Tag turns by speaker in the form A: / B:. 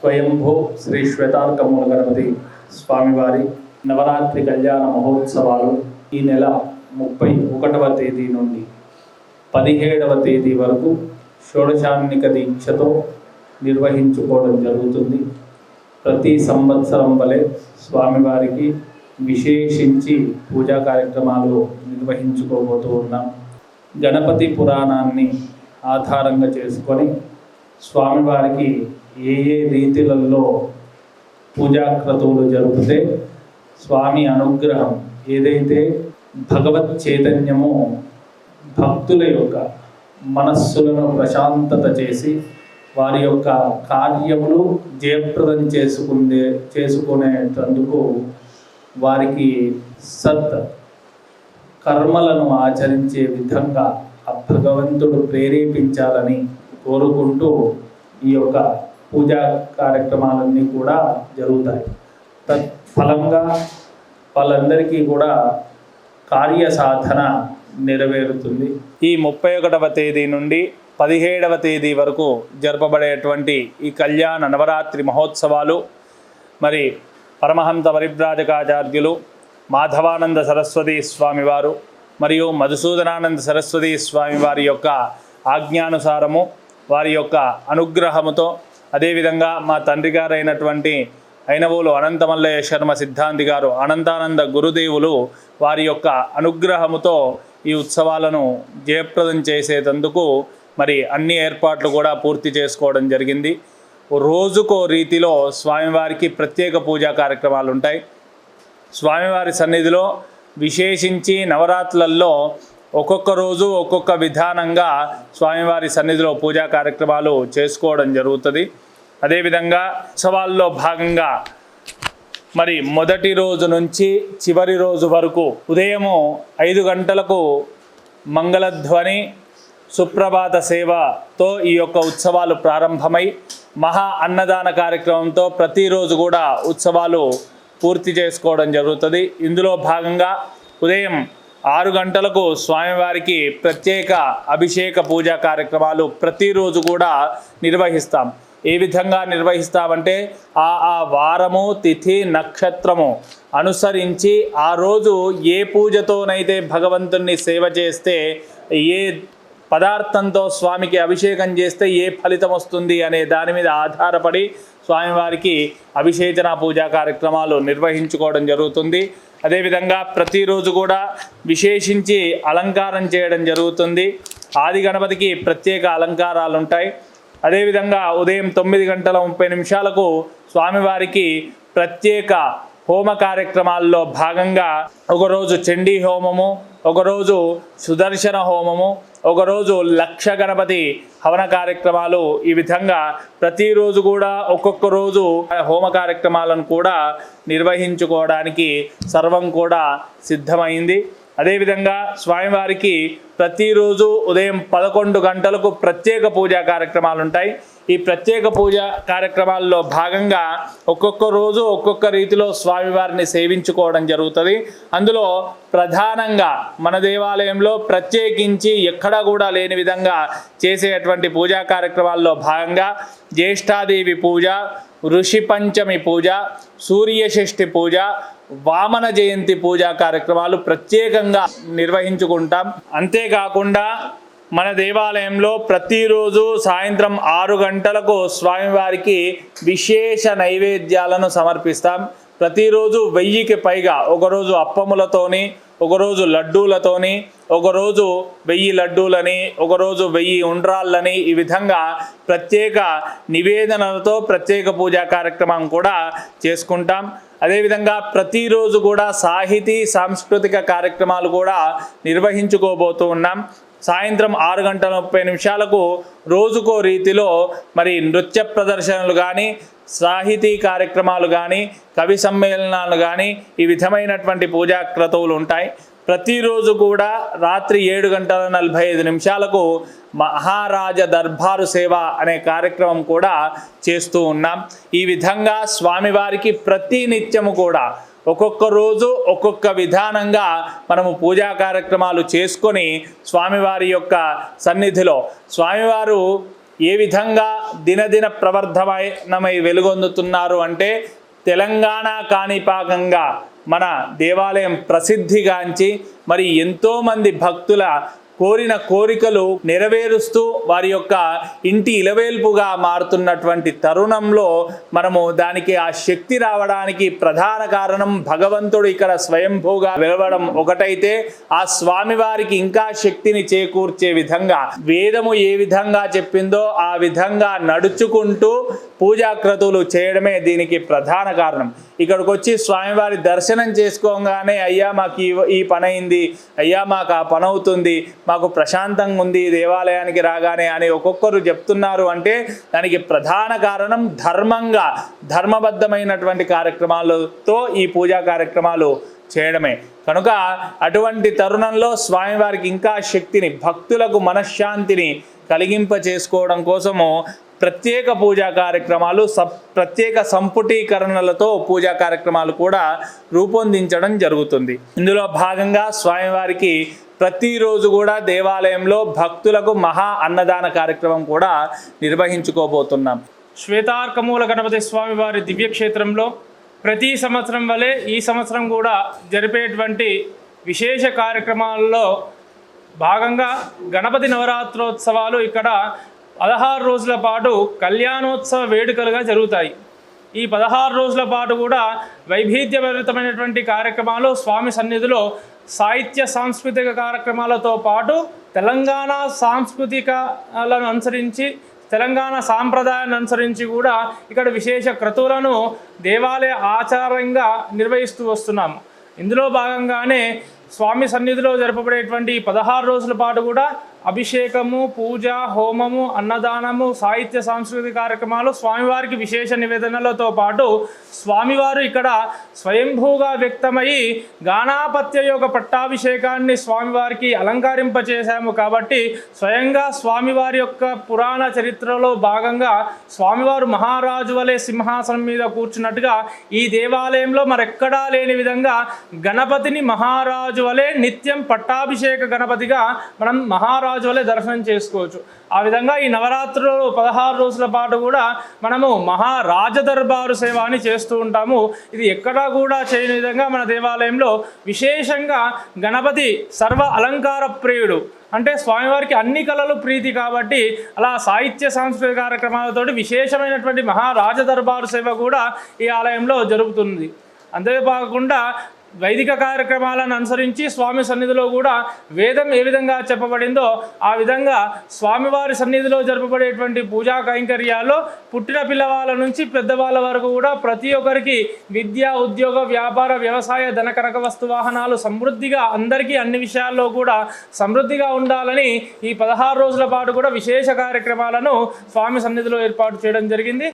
A: స్వయంభూ శ్రీ శ్వేతార్కమూల గణపతి స్వామివారి నవరాత్రి కళ్యాణ మహోత్సవాలు ఈ నెల ముప్పై ఒకటవ తేదీ నుండి పదిహేడవ తేదీ వరకు షోడశాన్నిక దీక్షతో నిర్వహించుకోవడం జరుగుతుంది. ప్రతి సంవత్సరం వలె స్వామివారికి విశేషించి పూజా కార్యక్రమాలు నిర్వహించుకోబోతూ ఉన్నాం. గణపతి పురాణాన్ని ఆధారంగా చేసుకొని స్వామివారికి ఏ ఏ రీతిలలో పూజాక్రతువులు జరిపితే స్వామి అనుగ్రహం ఏదైతే భగవత్ చైతన్యము భక్తుల యొక్క మనస్సులను ప్రశాంతత చేసి వారి యొక్క కార్యములు జయప్రదం చేసుకునే చేసుకునేటందుకు వారికి సత్ కర్మలను ఆచరించే విధంగా ఆ భగవంతుడు ప్రేరేపించాలని కోరుకుంటూ ఈ యొక్క పూజా కార్యక్రమాలన్నీ కూడా జరుగుతాయి. తత్ఫలంగా వాళ్ళందరికీ కూడా కార్య సాధన నెరవేరుతుంది. ఈ ముప్పై ఒకటవ తేదీ నుండి పదిహేడవ తేదీ వరకు జరపబడేటువంటి ఈ కళ్యాణ నవరాత్రి మహోత్సవాలు మరి పరమహంస పరిభ్రాజకాచార్యులు మాధవానంద సరస్వతి స్వామివారు మరియు మధుసూదనానంద సరస్వతి స్వామి వారి యొక్క ఆజ్ఞానుసారము వారి యొక్క అనుగ్రహముతో అదేవిధంగా మా తండ్రి గారైనటువంటి అయినవోలు అనంతమల్లయ్య శర్మ సిద్ధాంతి గారు అనంతానంద గురుదేవులు వారి యొక్క అనుగ్రహముతో ఈ ఉత్సవాలను జయప్రదం చేసేటందుకు మరి అన్ని ఏర్పాట్లు కూడా పూర్తి చేసుకోవడం జరిగింది. రోజుకో రీతిలో స్వామివారికి ప్రత్యేక పూజా కార్యక్రమాలు ఉంటాయి స్వామివారి సన్నిధిలో విశేషించి నవరాత్రులలో ఒక్కొక్క రోజు ఒక్కొక్క విధానంగా స్వామివారి సన్నిధిలో పూజా కార్యక్రమాలు చేసుకోవడం జరుగుతుంది. అదేవిధంగా ఉత్సవాల్లో భాగంగా మరి మొదటి రోజు నుంచి చివరి రోజు వరకు ఉదయము ఐదు గంటలకు మంగళధ్వని సుప్రభాత సేవతో ఈ యొక్క ఉత్సవాలు ప్రారంభమై మహా అన్నదాన కార్యక్రమంతో ప్రతిరోజు కూడా ఉత్సవాలు పూర్తి చేసుకోవడం జరుగుతుంది. ఇందులో భాగంగా ఉదయం ఆరు గంటలకు స్వామివారికి ప్రత్యేక అభిషేక పూజా కార్యక్రమాలు ప్రతిరోజు కూడా నిర్వహిస్తాం. ఏ విధంగా నిర్వహిస్తామంటే ఆ ఆ వారము తిథి నక్షత్రము అనుసరించి ఆ రోజు ఏ పూజతోనైతే భగవంతుణ్ణి సేవ చేస్తే ఏ పదార్థంతో స్వామికి అభిషేకం చేస్తే ఏ ఫలితం వస్తుంది అనే దాని మీద ఆధారపడి స్వామివారికి అభిషేచన పూజా కార్యక్రమాలు నిర్వహించుకోవడం జరుగుతుంది. అదేవిధంగా ప్రతిరోజు కూడా విశేషించి అలంకారం చేయడం జరుగుతుంది. ఆది గణపతికి ప్రత్యేక అలంకారాలు ఉంటాయి అదేవిధంగా ఉదయం తొమ్మిది గంటల ముప్పై నిమిషాలకు స్వామివారికి ప్రత్యేక హోమ కార్యక్రమాల్లో భాగంగా ఒకరోజు చండీ హోమము ఒకరోజు సుదర్శన హోమము ఒకరోజు లక్ష గణపతి హవన కార్యక్రమాలు ఈ విధంగా ప్రతిరోజు కూడా ఒక్కొక్క రోజు హోమ కార్యక్రమాలను కూడా నిర్వహించుకోవడానికి సర్వం కూడా సిద్ధమైంది. అదేవిధంగా స్వామివారికి ప్రతిరోజు ఉదయం పదకొండు గంటలకు ప్రత్యేక పూజా కార్యక్రమాలు ఉంటాయి ఈ ప్రత్యేక పూజ కార్యక్రమాల్లో భాగంగా ఒక్కొక్క రోజు ఒక్కొక్క రీతిలో స్వామివారిని సేవించుకోవడం జరుగుతుంది. అందులో ప్రధానంగా మన దేవాలయంలో ప్రత్యేకించి ఎక్కడా కూడా లేని విధంగా చేసేటువంటి పూజా కార్యక్రమాల్లో భాగంగా జ్యేష్ఠాదేవి పూజ ఋషి పంచమి పూజ సూర్యషష్ఠి పూజ వామన జయంతి పూజా కార్యక్రమాలు ప్రత్యేకంగా నిర్వహించుకుంటాం. అంతేకాకుండా మన దేవాలయంలో ప్రతిరోజు సాయంత్రం ఆరు గంటలకు స్వామివారికి విశేష నైవేద్యాలను సమర్పిస్తాం. ప్రతిరోజు వెయ్యికి పైగా ఒకరోజు అప్పములతోని ఒకరోజు లడ్డూలతోని ఒకరోజు వెయ్యి లడ్డూలని ఒకరోజు వెయ్యి ఉండ్రాళ్ళని ఈ విధంగా ప్రత్యేక నివేదనలతో ప్రత్యేక పూజా కార్యక్రమం కూడా చేసుకుంటాం. అదేవిధంగా ప్రతిరోజు కూడా సాహితీ సాంస్కృతిక కార్యక్రమాలు కూడా నిర్వహించుకోబోతూ ఉన్నాం. సాయంత్రం ఆరు గంటల ముప్పై నిమిషాలకు రోజుకో రీతిలో మరి నృత్య ప్రదర్శనలు కానీ సాహితీ కార్యక్రమాలు కానీ కవి సమ్మేళనాలు కానీ ఈ విధమైనటువంటి పూజా క్రతువులు ఉంటాయి. ప్రతిరోజు కూడా రాత్రి ఏడు గంటల నలభై ఐదు నిమిషాలకు మహారాజ దర్బారు సేవ అనే కార్యక్రమం కూడా చేస్తూ ఉన్నాం. ఈ విధంగా స్వామివారికి ప్రతి నిత్యము కూడా ఒక్కొక్క రోజు ఒక్కొక్క విధానంగా మనము పూజా కార్యక్రమాలు చేసుకొని స్వామివారి యొక్క సన్నిధిలో. స్వామివారు ఏ విధంగా దినదిన ప్రవర్ధమైనమై వెలుగొందుతున్నారు అంటే తెలంగాణ కాణిపాకంగా మన దేవాలయం ప్రసిద్ధిగాంచి మరి ఎంతోమంది భక్తుల కోరిన కోరికలు నెరవేరుస్తూ వారి యొక్క ఇంటి ఇలవేల్పుగా మారుతున్నటువంటి తరుణంలో మనము దానికి ఆ శక్తి రావడానికి ప్రధాన కారణం భగవంతుడు ఇక్కడ స్వయంభూగా వెలవడం ఒకటైతే ఆ స్వామివారికి ఇంకా శక్తిని చేకూర్చే విధంగా వేదము ఏ విధంగా చెప్పిందో ఆ విధంగా నడుచుకుంటూ పూజాక్రతువులు చేయడమే దీనికి ప్రధాన కారణం. ఇక్కడికి వచ్చి స్వామివారి దర్శనం చేసుకోగానే అయ్యా మాకు ఈ ఈ పని అయింది అయ్యా మాకు ఆ పని అవుతుంది మాకు ప్రశాంతంగా ఉంది దేవాలయానికి రాగానే అని ఒక్కొక్కరు చెప్తున్నారు అంటే దానికి ప్రధాన కారణం ధర్మంగా ధర్మబద్ధమైనటువంటి కార్యక్రమాలతో ఈ పూజా కార్యక్రమాలు చేయడమే. కనుక అటువంటి తరుణంలో స్వామివారికి ఇంకా శక్తిని భక్తులకు మనశ్శాంతిని కలిగింప చేసుకోవడం కోసము ప్రత్యేక పూజా కార్యక్రమాలు సప్ ప్రత్యేక సంపుటీకరణలతో పూజా కార్యక్రమాలు కూడా రూపొందించడం జరుగుతుంది. ఇందులో భాగంగా స్వామివారికి ప్రతిరోజు కూడా దేవాలయంలో భక్తులకు మహా అన్నదాన కార్యక్రమం కూడా నిర్వహించుకోబోతున్నాం.
B: శ్వేతార్కమూల గణపతి స్వామి వారి దివ్యక్షేత్రంలో ప్రతి సంవత్సరం వలె ఈ సంవత్సరం కూడా జరిపేటువంటి విశేష కార్యక్రమాల్లో భాగంగా గణపతి నవరాత్రోత్సవాలు ఇక్కడ పదహారు రోజుల పాటు కళ్యాణోత్సవ వేడుకలుగా జరుగుతాయి. ఈ పదహారు రోజుల పాటు కూడా వైవిధ్యభరితమైనటువంటి కార్యక్రమాలు స్వామి సన్నిధిలో సాహిత్య సాంస్కృతిక కార్యక్రమాలతో పాటు తెలంగాణ సాంస్కృతికలను అనుసరించి తెలంగాణ సాంప్రదాయాన్ని అనుసరించి కూడా ఇక్కడ విశేష క్రతువులను దేవాలయ ఆచారంగా నిర్వహిస్తూ వస్తున్నాము ఇందులో భాగంగానే స్వామి సన్నిధిలో జరపబడేటువంటి ఈ పదహారు రోజుల పాటు కూడా అభిషేకము పూజ హోమము అన్నదానము సాహిత్య సాంస్కృతిక కార్యక్రమాలు స్వామివారికి విశేష నివేదనలతో పాటు స్వామివారు ఇక్కడ స్వయంభూగా వ్యక్తమై గానాపత్య యొక్క పట్టాభిషేకాన్ని స్వామివారికి అలంకరింపచేశాము కాబట్టి స్వయంగా స్వామివారి యొక్క పురాణ చరిత్రలో భాగంగా స్వామివారు మహారాజు వలె సింహాసనం మీద కూర్చున్నట్టుగా ఈ దేవాలయంలో మరెక్కడా లేని విధంగా గణపతిని మహారాజు వలె నిత్యం పట్టాభిషేక గణపతిగా మనం మహారాజు వలె దర్శనం చేసుకోవచ్చు. ఆ విధంగా ఈ నవరాత్రులు పదహారు రోజుల పాటు కూడా మనము మహారాజ దర్బారు సేవ అని చేస్తూ ఉంటాము. ఇది ఎక్కడా కూడా చేయని విధంగా మన దేవాలయంలో విశేషంగా గణపతి సర్వ అలంకార ప్రియుడు. అంటే స్వామివారికి అన్ని కళలు ప్రీతి కాబట్టి అలా సాహిత్య సాంస్కృతిక కార్యక్రమాలతోటి విశేషమైనటువంటి మహారాజ దర్బారు సేవ కూడా ఈ ఆలయంలో జరుగుతుంది అంతేకాకుండా వైదిక కార్యక్రమాలను అనుసరించి స్వామి సన్నిధిలో కూడా వేదం ఏ విధంగా చెప్పబడిందో ఆ విధంగా స్వామివారి సన్నిధిలో జరపబడేటువంటి పూజా కైంకర్యాల్లో పుట్టిన పిల్లవాళ్ళ నుంచి పెద్దవాళ్ళ వరకు కూడా ప్రతి ఒక్కరికి విద్య ఉద్యోగ వ్యాపార వ్యవసాయ ధన కనక వస్తు వాహనాలు సమృద్ధిగా అందరికీ అన్ని విషయాల్లో కూడా సమృద్ధిగా ఉండాలని ఈ పదహారు రోజుల పాటు కూడా విశేష కార్యక్రమాలను స్వామి సన్నిధిలో ఏర్పాటు చేయడం జరిగింది.